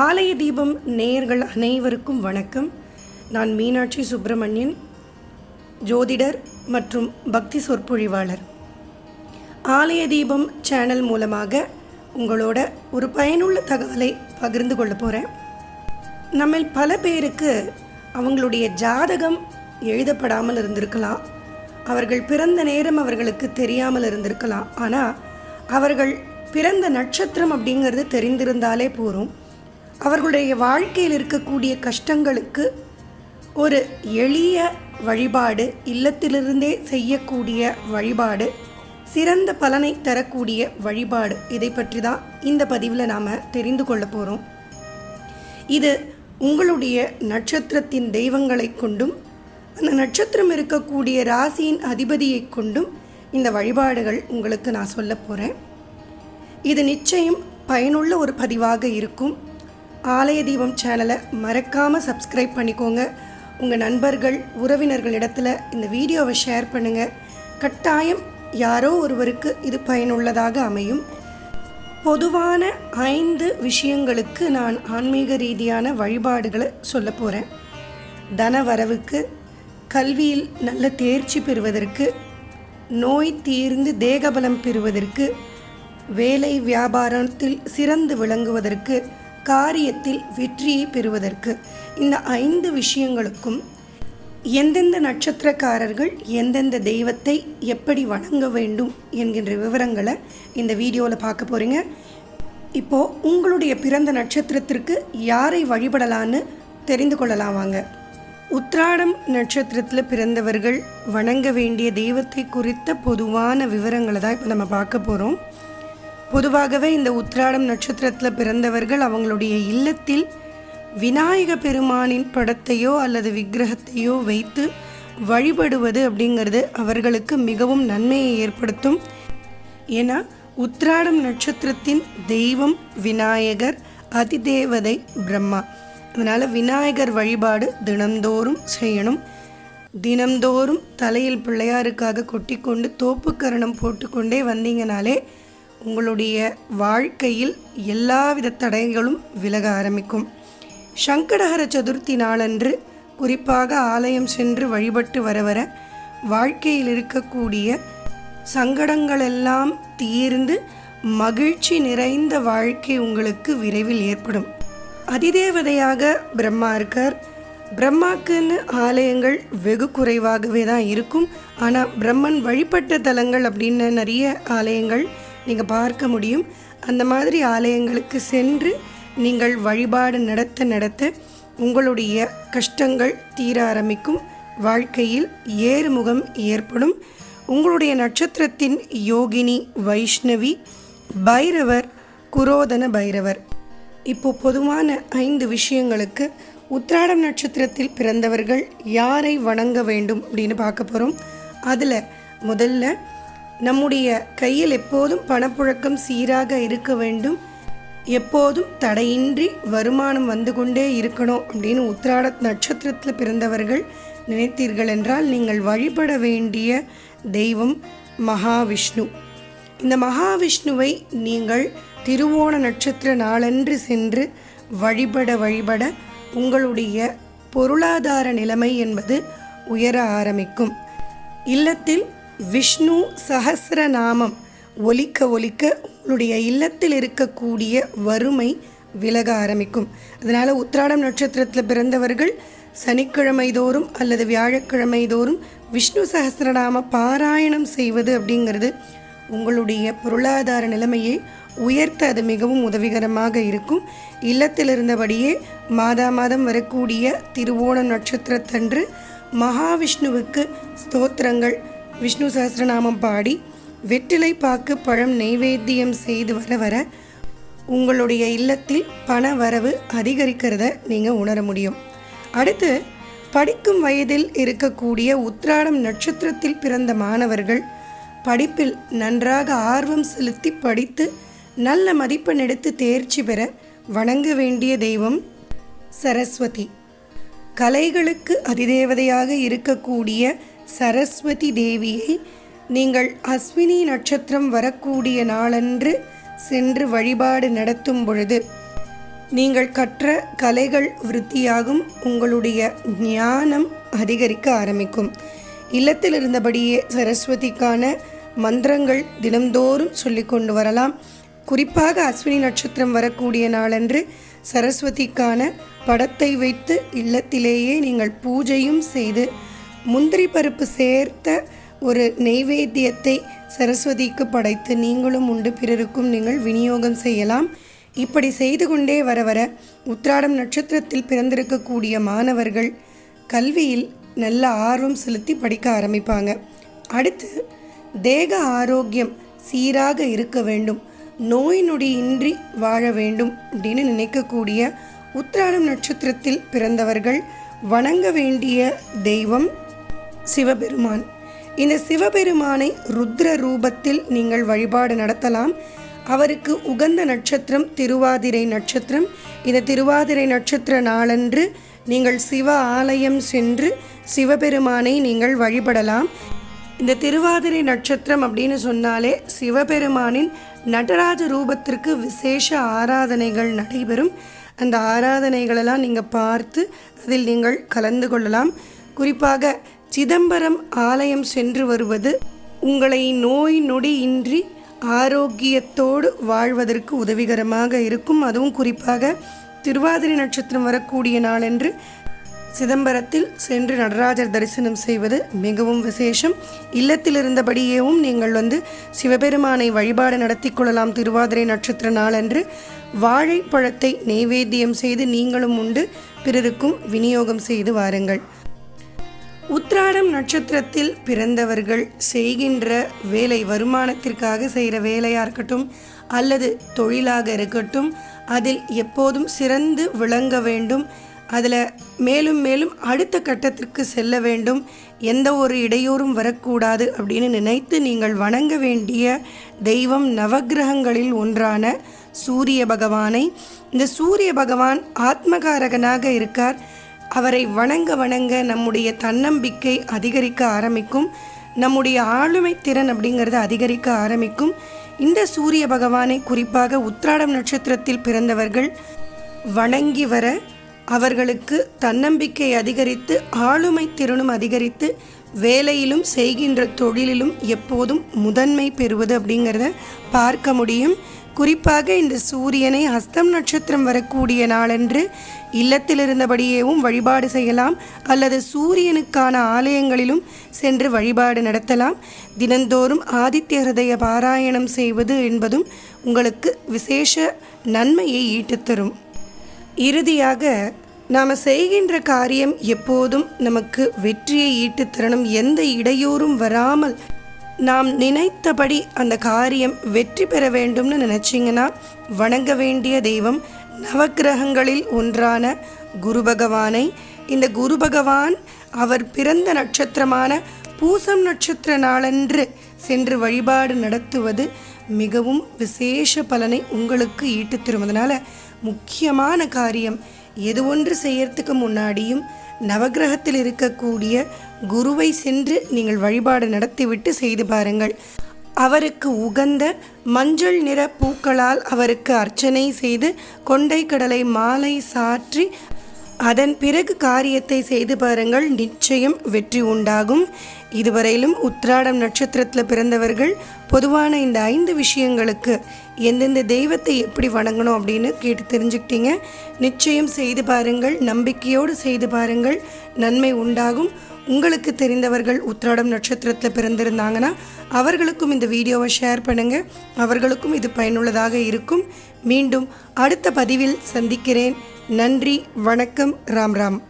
ஆலய தீபம் நேயர்கள் அனைவருக்கும் வணக்கம். நான் மீனாட்சி சுப்பிரமணியன் ஜோதிடர் மற்றும் பக்தி சொற்பொழிவாளர். ஆலய தீபம் சேனல் மூலமாக உங்களோட ஒரு பயனுள்ள தகவலை பகிர்ந்து கொள்ள போகிறேன் நம்மில் பல பேருக்கு அவங்களுடைய ஜாதகம் எழுதப்படாமல் இருந்திருக்கலாம். அவர்கள் பிறந்த நேரம் அவர்களுக்கு தெரியாமல் இருந்திருக்கலாம். ஆனால் அவர்கள் பிறந்த நட்சத்திரம் அப்படிங்கிறது தெரிந்திருந்தாலே போதும். அவர்களுடைய வாழ்க்கையில் இருக்கக்கூடிய கஷ்டங்களுக்கு ஒரு எளிய வழிபாடு இல்லத்திலிருந்தே செய்யக்கூடிய வழிபாடு சிறந்த பலனை தரக்கூடிய வழிபாடு. இதை பற்றி தான் இந்த பதிவில் நாம் தெரிந்து கொள்ள போகிறோம் இது உங்களுடைய நட்சத்திரத்தின் தெய்வங்களை கொண்டும் அந்த நட்சத்திரம் இருக்கக்கூடிய ராசியின் அதிபதியை கொண்டும் இந்த வழிபாடுகள் உங்களுக்கு நான் சொல்ல போகிறேன் இது நிச்சயம் பயனுள்ள ஒரு பதிவாக இருக்கும். ஆலய தீபம் சேனலை மறக்காமல் சப்ஸ்கிரைப் பண்ணிக்கோங்க. உங்கள் நண்பர்கள் உறவினர்களிடத்தில் இந்த வீடியோவை ஷேர் பண்ணுங்கள் கட்டாயம் யாரோ ஒருவருக்கு இது பயனுள்ளதாக அமையும். பொதுவான ஐந்து விஷயங்களுக்கு நான் ஆன்மீக ரீதியான வழிபாடுகளை சொல்ல போகிறேன் தன வரவுக்கு கல்வியில் நல்ல தேர்ச்சி பெறுவதற்கு நோய் தீர்ந்து தேகபலம் பெறுவதற்கு வேலை வியாபாரத்தில் சிறந்து விளங்குவதற்கு காரியத்தில் வெற்றியை பெறுவதற்கு இந்த ஐந்து விஷயங்களுக்கும் எந்தெந்த நட்சத்திரக்காரர்கள் எந்தெந்த தெய்வத்தை எப்படி வணங்க வேண்டும் என்கின்ற விவரங்களை இந்த வீடியோவில் பார்க்க போகிறீங்க இப்போது உங்களுடைய பிறந்த நட்சத்திரத்திற்கு யாரை வழிபடலான்னு தெரிந்து கொள்ளலாம் வாங்க. உத்ராடம் நட்சத்திரத்தில் பிறந்தவர்கள் வணங்க வேண்டிய தெய்வத்தை குறித்த பொதுவான விவரங்களை தான் இப்போ நம்ம பார்க்க போகிறோம் பொதுவாகவே இந்த உத்ராடம் நட்சத்திரத்தில் பிறந்தவர்கள் அவங்களுடைய இல்லத்தில் விநாயக பெருமானின் படத்தையோ அல்லது விக்கிரகத்தையோ வைத்து வழிபடுவது அப்படிங்கிறது அவர்களுக்கு மிகவும் நன்மையை ஏற்படுத்தும். ஏன்னா உத்ராடம் நட்சத்திரத்தின் தெய்வம் விநாயகர் அதிதேவதை பிரம்மா. அதனால் விநாயகர் வழிபாடு தினந்தோறும் செய்யணும். தினந்தோறும் தலையில் பிள்ளையாருக்காக கொட்டிக்கொண்டு தோப்புக்கரணம் போட்டுக்கொண்டே வந்தீங்கனாலே உங்களுடைய வாழ்க்கையில் எல்லாவித தடைகளும் விலக ஆரம்பிக்கும். சங்கடஹர சதுர்த்தி நாளன்று குறிப்பாக ஆலயம் சென்று வழிபட்டு வர வர வாழ்க்கையில் இருக்கக்கூடிய சங்கடங்களெல்லாம் தீர்ந்து மகிழ்ச்சி நிறைந்த வாழ்க்கை உங்களுக்கு விரைவில் ஏற்படும். அதிதேவதையாக பிரம்மா இருக்கார். பிரம்மாக்குன்னு ஆலயங்கள் வெகு குறைவாகவே தான் இருக்கும். ஆனால் பிரம்மன் வழிபட்ட தலங்கள் அப்படின்னு நிறைய ஆலயங்கள் நீங்கள் பார்க்க முடியும். அந்த மாதிரி ஆலயங்களுக்கு சென்று நீங்கள் வழிபாடு நடத்த நடத்த உங்களுடைய கஷ்டங்கள் தீர ஆரம்பிக்கும். வாழ்க்கையில் ஏறுமுகம் ஏற்படும். உங்களுடைய நட்சத்திரத்தின் யோகினி வைஷ்ணவி பைரவர் குரோதன பைரவர். இப்போ பொதுவான ஐந்து விஷயங்களுக்கு உத்திராடம் நட்சத்திரத்தில் பிறந்தவர்கள் யாரை வணங்க வேண்டும் அப்படின்னு பார்க்க போகிறோம் அதில் முதல்ல நம்முடைய கையில் எப்போதும் பணப்புழக்கம் சீராக இருக்க வேண்டும். எப்போதும் தடையின்றி வருமானம் வந்து கொண்டே இருக்கணும் அப்படின்னு உத்திராட நட்சத்திரத்தில் பிறந்தவர்கள் நினைத்தீர்கள் என்றால் நீங்கள் வழிபட வேண்டிய தெய்வம் மகாவிஷ்ணு. இந்த மகாவிஷ்ணுவை நீங்கள் திருவோண நட்சத்திர நாளன்று சென்று வழிபட வழிபட உங்களுடைய பொருளாதார நிலைமை என்பது உயர ஆரம்பிக்கும். இல்லத்தில் விஷ்ணு சஹசிரநாமம் ஒலிக்க ஒலிக்க உங்களுடைய இல்லத்தில் இருக்கக்கூடிய வறுமை விலக ஆரம்பிக்கும். அதனால் உத்திராடம் நட்சத்திரத்தில் பிறந்தவர்கள் சனிக்கிழமை தோறும் அல்லது வியாழக்கிழமை தோறும் விஷ்ணு சகசிரநாம பாராயணம் செய்வது அப்படிங்கிறது உங்களுடைய பொருளாதார நிலைமையை உயர்த்த அது மிகவும் உதவிகரமாக இருக்கும். இல்லத்தில் இருந்தபடியே மாதா மாதம் வரக்கூடிய திருவோணம் நட்சத்திரத்தன்று மகாவிஷ்ணுவுக்கு ஸ்தோத்திரங்கள் விஷ்ணு சஹசிரநாமம் பாடி வெற்றிலை பாக்கு பழம் நெய்வேத்தியம் செய்து வர வர உங்களுடைய இல்லத்தில் பண வரவு அதிகரிக்கிறத நீங்கள் உணர முடியும். அடுத்து படிக்கும் வயதில் இருக்கக்கூடிய உத்ராடம் நட்சத்திரத்தில் பிறந்த மாணவர்கள் படிப்பில் நன்றாக ஆர்வம் செலுத்தி படித்து நல்ல மதிப்பெண் எடுத்து தேர்ச்சி பெற வணங்க வேண்டிய தெய்வம் சரஸ்வதி. கலைகளுக்கு அதிதேவதையாக இருக்கக்கூடிய சரஸ்வதி தேவியை நீங்கள் அஸ்வினி நட்சத்திரம் வரக்கூடிய நாளன்று சென்று வழிபாடு நடத்தும் பொழுது நீங்கள் கற்ற கலைகள் விருத்தியாகும் உங்களுடைய ஞானம் அதிகரிக்க ஆரம்பிக்கும். இல்லத்தில் இருந்தபடியே சரஸ்வதிக்கான மந்திரங்கள் தினம்தோறும் சொல்லி கொண்டு வரலாம். குறிப்பாக அஸ்வினி நட்சத்திரம் வரக்கூடிய நாளன்று சரஸ்வதிக்கான படத்தை வைத்து இல்லத்திலேயே நீங்கள் பூஜையும் செய்து முந்திரி பருப்பு சேர்த்த ஒரு நெய்வேத்தியத்தை சரஸ்வதிக்கு படைத்து நீங்களும் உண்டு பிறருக்கும் நீங்கள் விநியோகம் செய்யலாம். இப்படி செய்து கொண்டே வர வர உத்ராடம் நட்சத்திரத்தில் பிறந்திருக்கக்கூடிய மாணவர்கள் கல்வியில் நல்ல ஆர்வம் செலுத்தி படிக்க ஆரம்பிப்பாங்க. அடுத்து தேக ஆரோக்கியம் சீராக இருக்க வேண்டும் நோய் நொடியின்றி வாழ வேண்டும் அப்படின்னு நினைக்கக்கூடிய உத்ராடம் நட்சத்திரத்தில் பிறந்தவர்கள் வணங்க வேண்டிய தெய்வம் சிவபெருமான். இந்த சிவபெருமானை ருத்ர ரூபத்தில் நீங்கள் வழிபாடு நடத்தலாம். அவருக்கு உகந்த நட்சத்திரம் திருவாதிரை நட்சத்திரம். இந்த திருவாதிரை நட்சத்திர நாளன்று நீங்கள் சிவ ஆலயம் சென்று சிவபெருமானை நீங்கள் வழிபடலாம். இந்த திருவாதிரை நட்சத்திரம் அப்படின்னு சொன்னாலே சிவபெருமானின் நடராஜ ரூபத்திற்கு விசேஷ ஆராதனைகள் நடைபெறும். அந்த ஆராதனைகளெல்லாம் நீங்கள் பார்த்து அதில் நீங்கள் கலந்து கொள்ளலாம். குறிப்பாக சிதம்பரம் ஆலயம் சென்று வருவது உங்களை நோய் நொடி இன்றி ஆரோக்கியத்தோடு வாழ்வதற்கு உதவிகரமாக இருக்கும். அதுவும் குறிப்பாக திருவாதிரை நட்சத்திரம் வரக்கூடிய நாளன்று சிதம்பரத்தில் சென்று நடராஜர் தரிசனம் செய்வது மிகவும் விசேஷம். இல்லத்தில் இருந்தபடியேவும் நீங்கள் வந்து சிவபெருமானை வழிபாடு நடத்தி கொள்ளலாம். திருவாதிரை நட்சத்திர நாளன்று வாழைப்பழத்தை நெய்வேத்தியம் செய்து நீங்களும் உண்டு. பிறருக்கும் விநியோகம் செய்து வாருங்கள். உத்ராடம் நட்சத்திரத்தில் பிறந்தவர்கள் செய்கின்ற வேலை வருமானத்திற்காக செய்கிற வேலையாக இருக்கட்டும் அல்லது தொழிலாக இருக்கட்டும் அதில் எப்போதும் சிறந்து விளங்க வேண்டும். அதில் மேலும் மேலும் அடுத்த கட்டத்திற்கு செல்ல வேண்டும். எந்த ஒரு இடையூறும் வரக்கூடாது அப்படின்னு நினைத்து நீங்கள் வணங்க வேண்டிய தெய்வம் நவகிரகங்களில் ஒன்றான சூரிய பகவானை. இந்த சூரிய பகவான் ஆத்மகாரகனாக இருக்கார். அவரை வணங்க வணங்க நம்முடைய தன்னம்பிக்கை அதிகரிக்க ஆரம்பிக்கும். நம்முடைய ஆளுமை திறன் அப்படிங்கிறது அதிகரிக்க ஆரம்பிக்கும். இந்த சூரிய பகவானை குறிப்பாக உத்ராடம் நட்சத்திரத்தில் பிறந்தவர்கள் வணங்கி வர அவர்களுக்கு தன்னம்பிக்கை அதிகரித்து ஆளுமை திறனும் அதிகரித்து வேலையிலும் செய்கின்ற தொழிலிலும் எப்போதும் முதன்மை பெறுவது அப்படிங்கிறத பார்க்க முடியும். குறிப்பாக இந்த சூரியனை ஹஸ்தம் நட்சத்திரம் வரக்கூடிய நாளன்று இல்லத்தில் இருந்தபடியேவும் வழிபாடு செய்யலாம். அல்லது சூரியனுக்கான ஆலயங்களிலும் சென்று வழிபாடு நடத்தலாம். தினந்தோறும் ஆதித்ய ஹிருதய பாராயணம் செய்வது என்பதும் உங்களுக்கு விசேஷ நன்மையை ஈட்டுத்தரும். இறுதியாக நாம் செய்கின்ற காரியம் எப்போதும் நமக்கு வெற்றியை ஈட்டுத்தரணும். எந்த இடையூறும் வராமல் நாம் நினைத்தபடி அந்த காரியம் வெற்றி பெற வேண்டும்னு நினச்சிங்கன்னா வணங்க வேண்டிய தெய்வம் நவக்கிரகங்களில் ஒன்றான குரு பகவானை இந்த குரு பகவான் அவர் பிறந்த நட்சத்திரமான பூசம் நட்சத்திர நாளன்று சென்று வழிபாடு நடத்துவது மிகவும் விசேஷ பலனை உங்களுக்கு ஈட்டு தருவதனால முக்கியமான காரியம் எது ஒன்று செய்யறதுக்கு முன்னாடியும் நவகிரகத்தில் இருக்கக்கூடிய குருவை சென்று நீங்கள் வழிபாடு நடத்திவிட்டு செய்து பாருங்கள். அவருக்கு உகந்த மஞ்சள் நிற பூக்களால் அவருக்கு அர்ச்சனை செய்து கொண்டை கடலை மாலை சாற்றி அதன் பிறகு காரியத்தை செய்து பாருங்கள் நிச்சயம் வெற்றி உண்டாகும். இதுவரையிலும் உத்ராடம் நட்சத்திரத்தில் பிறந்தவர்கள் பொதுவான இந்த ஐந்து விஷயங்களுக்கு எந்தெந்த தெய்வத்தை எப்படி வணங்கணும் அப்படின்னு கேட்டு தெரிஞ்சுக்கிட்டீங்க. நிச்சயம் செய்து பாருங்கள் நம்பிக்கையோடு செய்து பாருங்கள் நன்மை உண்டாகும். உங்களுக்கு தெரிந்தவர்கள் உத்திராடம் நட்சத்திரத்தில் பிறந்திருந்தாங்கன்னா அவர்களுக்கும் இந்த வீடியோவை ஷேர் பண்ணுங்கள் அவர்களுக்கும் இது பயனுள்ளதாக இருக்கும். மீண்டும் அடுத்த பதிவில் சந்திக்கிறேன். நன்றி வணக்கம் ராம் ராம்.